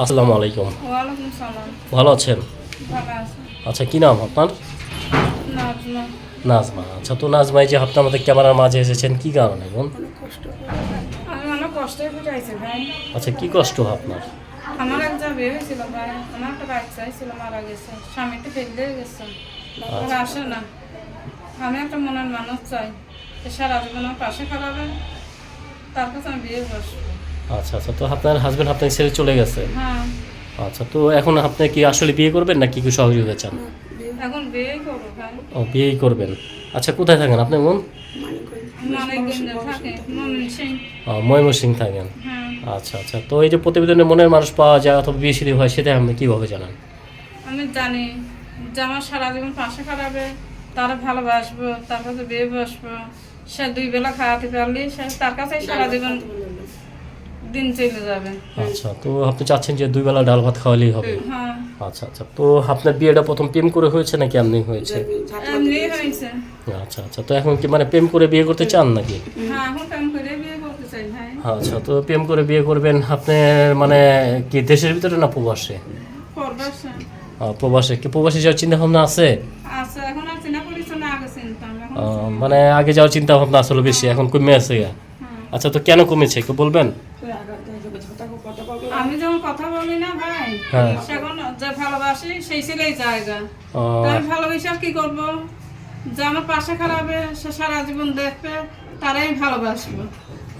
আসসালামু আলাইকুম। ভালো আছেন? আচ্ছা কি নাম আপনার? নাজমা। নাজমা। আচ্ছা তো নাজমা এই যে আপনি আমাদের ক্যামেরার মাঝে এসেছেন কি কারণে বোন আচ্ছা কি কষ্ট আপনার? আমার একজন বিয়ে হয়েছিল ভাই। আমার একটা বাচ্চা ছিল মারা গেছে। স্বামীটা ফেলে গেছে। তারপর আসে না। আমি একটা মনের মানুষ চাই। যে সারা জীবন আমার পাশে খারাপে তার কাছে আমি বিয়ে বসবো। আচ্ছা আচ্ছা। তো আপনার হাজবেন্ড আপনাকে ছেড়ে চলে গেছে? হ্যাঁ। আচ্ছা তো এখন আপনি কি আসলে বিয়ে করবেন না কি কি সহযোগিতা চান? এখন বিয়ে করব ভাই। ও বিয়েই করবেন। আচ্ছা কোথায় থাকেন আপনি সিং ময়মনসিং থাকেন। হ্যাঁ। আচ্ছা আচ্ছা। তো এই যে প্রতিবেদনে মনের মানুষ পাওয়া যায় অথবা বিয়ে শাদী হয় সেটা আপনি কীভাবে জানান? আমি জানি। যে আমার সারা জীবন পাশে খারাপে তারা ভালোবাসবো তার কাছে বিয়ে বসবো সে দুই বেলা খাওয়াতে পারলে সে তার কাছে সারা জীবন দিন চলে যাবে। আচ্ছা তো আপনি চাচ্ছেন যে দুই বেলা ডাল ভাত খাওয়ালেই হবে? হ্যাঁ। আচ্ছা আচ্ছা তো আপনার বিয়েটা প্রথম প্রেম করে হয়েছে নাকি এমনি হয়েছে? এমনি হয়েছে। আচ্ছা আচ্ছা তো এখন কি মানে প্রেম করে বিয়ে করতে চান নাকি? হ্যাঁ এখন প্রেম করে বিয়ে করতে চাই ভাই। আচ্ছা তো প্রেম করে বিয়ে করবেন আপনার মানে কি দেশের ভিতরে না প্রবাসে? করবে সে। আহ, প্রবাসে। কি প্রবাসে যাওয়ার চিন্তা ভাবনা আছে আচ্ছা এখন আর পরিচয় না আগে আহ, মানে আগে যাওয়ার চিন্তা ভাবনা আসলে বেশি এখন কমে আছে গা। আচ্ছা তো কেন কমেছে একটু বলবেন? আমি যখন কথা বলি না ভাই হ্যাঁ। সেখন যে ভালোবাসি সেই ছেলেই জায়গা। আমি ভালোবেসে আর কি করব? যে আমার পাশে খারাপে সে সারা জীবন দেখবে তারাই ভালোবাসবো।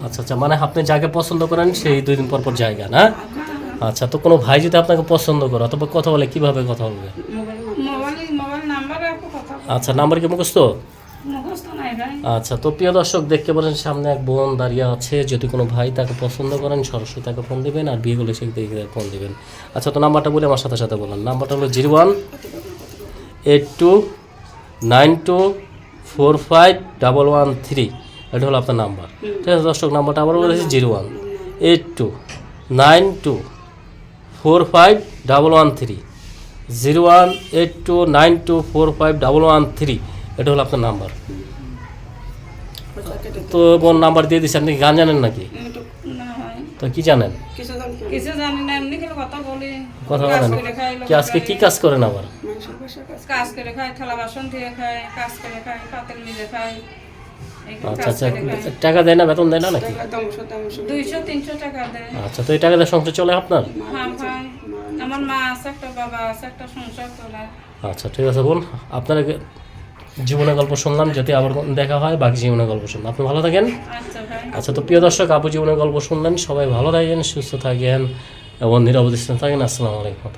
আচ্ছা আচ্ছা মানে আপনি যাকে পছন্দ করেন সেই দুই দিন পর পর জায়গা না? আচ্ছা তো কোনো ভাই যদি আপনাকে পছন্দ করে অথবা কথা বলে কীভাবে কথা বলবে? মোবাইল মোবাইল নাম্বারে একটু কথা আচ্ছা নাম্বার কি মুখস্থ? আচ্ছা তো প্রিয় দর্শক দেখতে পারেন সামনে এক বোন দাঁড়িয়ে আছে। যদি কোনো ভাই তাকে পছন্দ করেন সরাসরি তাকে ফোন দিবেন আর বিয়ে করলে সে দেখে ফোন দিবেন। আচ্ছা তো নাম্বারটা বলে আমার সাথে সাথে বলেন। নাম্বারটা হলো zero one eight two nine two four five double one three. এটা হলো আপনার নাম্বার। ঠিক আছে দর্শক নাম্বারটা আবার বলেছি zero one eight two nine two four five double one three. Zero one eight two nine two four five double one three. এটা হলো আপনার নাম্বার। তো বোন নাম্বার দিয়ে দিচ্ছি আপনি গান জানেন নাকি? তো কি জানেন? কথা বলেন। কি আজকে কি কাজ করেন আবার? কাজ করে খাই থালা বাসন ধুয়ে খাই কাজ করে খাই পাতেল মিলে খাই আচ্ছা আচ্ছা টাকা দেয় না বেতন দেয় না নাকি? আচ্ছা তো এই টাকা দিয়ে সংসার চলে আপনার? আমার মা আছে একটা বাবা আছে একটা সংসার তোলা আচ্ছা ঠিক আছে বোন আপনার জীবনের গল্প শুনলাম যদি আবার দেখা হয় বাকি জীবনের গল্প শুনলাম। আপনি ভালো থাকেন? আচ্ছা আচ্ছা তো প্রিয় দর্শক আপু জীবনের গল্প শুনলেন সবাই ভালো থাকেন সুস্থ থাকেন এবং নিরাপদ থাকেন। আসসালামু আলাইকুম